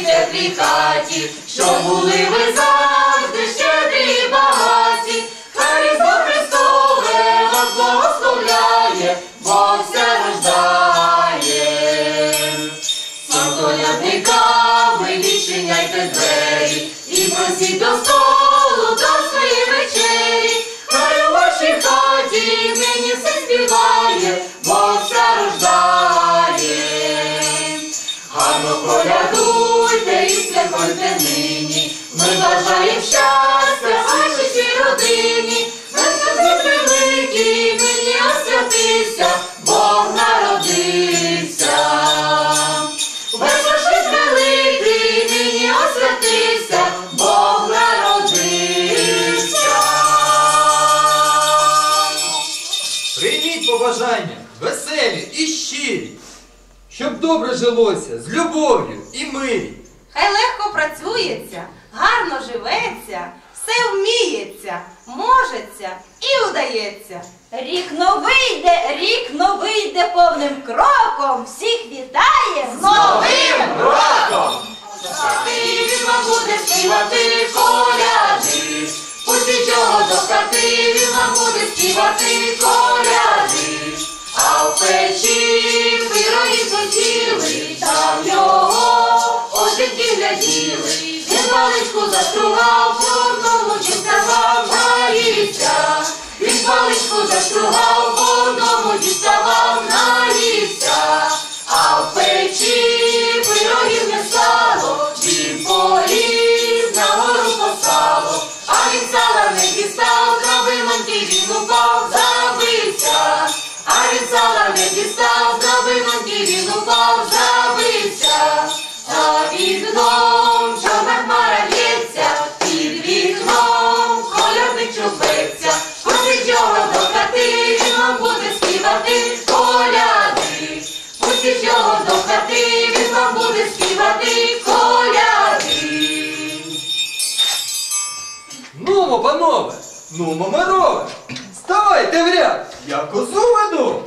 діти хаті, що були ви завжди ще. Щастя вашій родині. Весь великий нині освятився, Бог народився. Весь великий нині освятився, Бог народився. Прийміть побажання, веселі і щирі, щоб добре жилося з любов'ю і мирі. Хай працюється, гарно живеться, все вміється, можеться і удається. Рік новий йде, рік новий йде повним кроком. Всіх вітає з новим роком! Він буде співати коляди, пусті чого до хати, він буде співати коляди, а в печі пироги хотіли, just to hold. Панове, нумо, мирове, ставайте в ряд, я козу веду.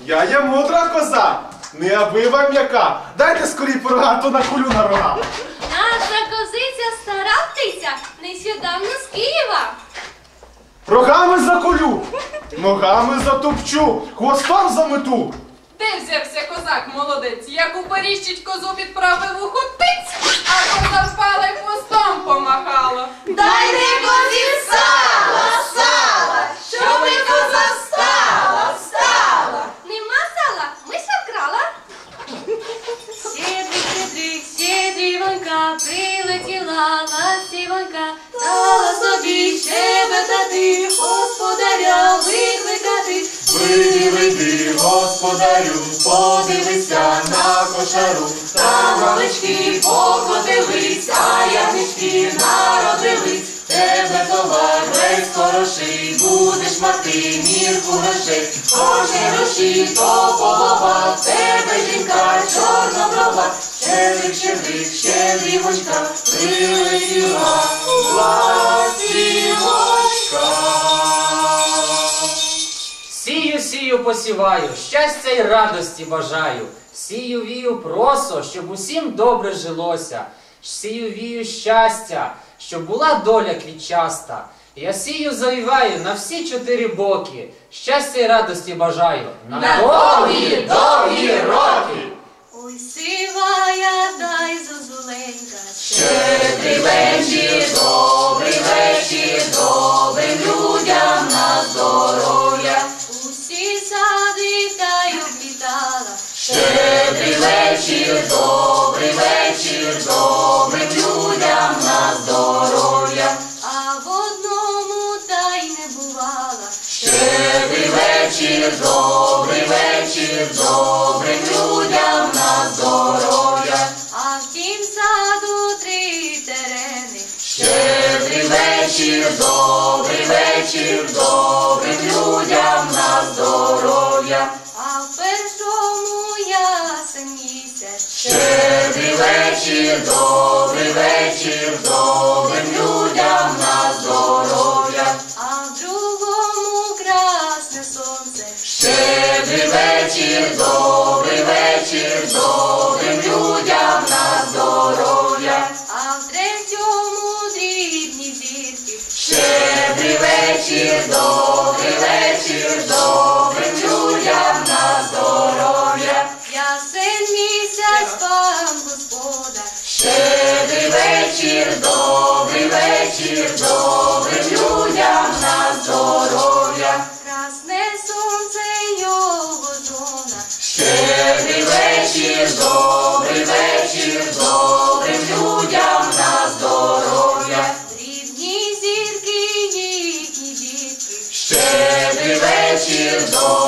Я є мудра коза, неабива м'яка. Дайте скорій порога, то на кулю на рога. Наша козиця стара птиця, нещодавно з Києва. Рогами заколю, ногами затопчу, хвостом замету. Де взявся козак молодець, як уперіщить козу підправив у хотиць, а коза впала й хвостом помахала. Дайте козі сала, Вийди, вийди, господарю, подивися на кошару, там малички покотились, а ягнички народились. Тебе товар весь хороший, будеш мати мірку грошей, кожні гроші то полова, тебе жінка чорноброва, щедрик, щедрик, щедрівочка, прилетіла посіваю, щастя й радості бажаю. Сію вію просо, щоб усім добре жилося. Сію вію щастя, щоб була доля квітчаста. Я сію завіваю на всі чотири боки. Щастя й радості бажаю. На довгі, довгі роки. Ой, сивая, дай зозуленька, Щедрий вечір, Щедрий вечір, добрий вечір, добрим людям на здоров'я. А в одному та й не бувала. Щедрий вечір, добрий вечір, добрим людям на здоров'я. А в тім саду три терени. Щедрий вечір, добрий вечір, добрим людям на здоров'я. Вечір, добрий вечір, добрим людям на здоров'я. А в другому красне сонце. Щедрий вечір, добрий вечір, добрий вечір, добрим людям на здоров'я. Красне сонце його зона. Щедрий вечір, добрий вечір, добрим людям на здоров'я. Дрібні зірки, їхні дітки. Щедрий вечір, добрий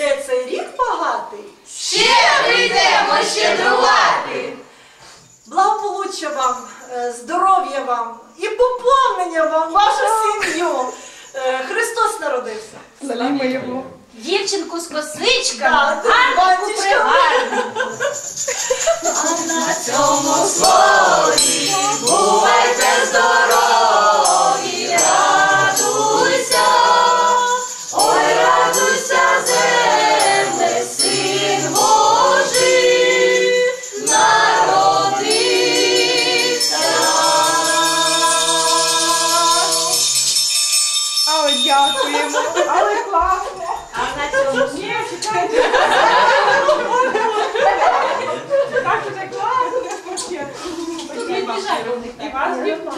прийде цей рік багатий, Ще прийдемо щедрувати. благополуччя вам, е, здоров'я вам і поповнення вам, вашу сім'ю. Е, Христос народився. Дівчинку з косичками, гарненьку бачиш, пригарненьку. На цьому слові бувайте здорові, Але дякуємо, але класно. А на цьому Ні, чекайте. Так це класно. І вас, дівчата.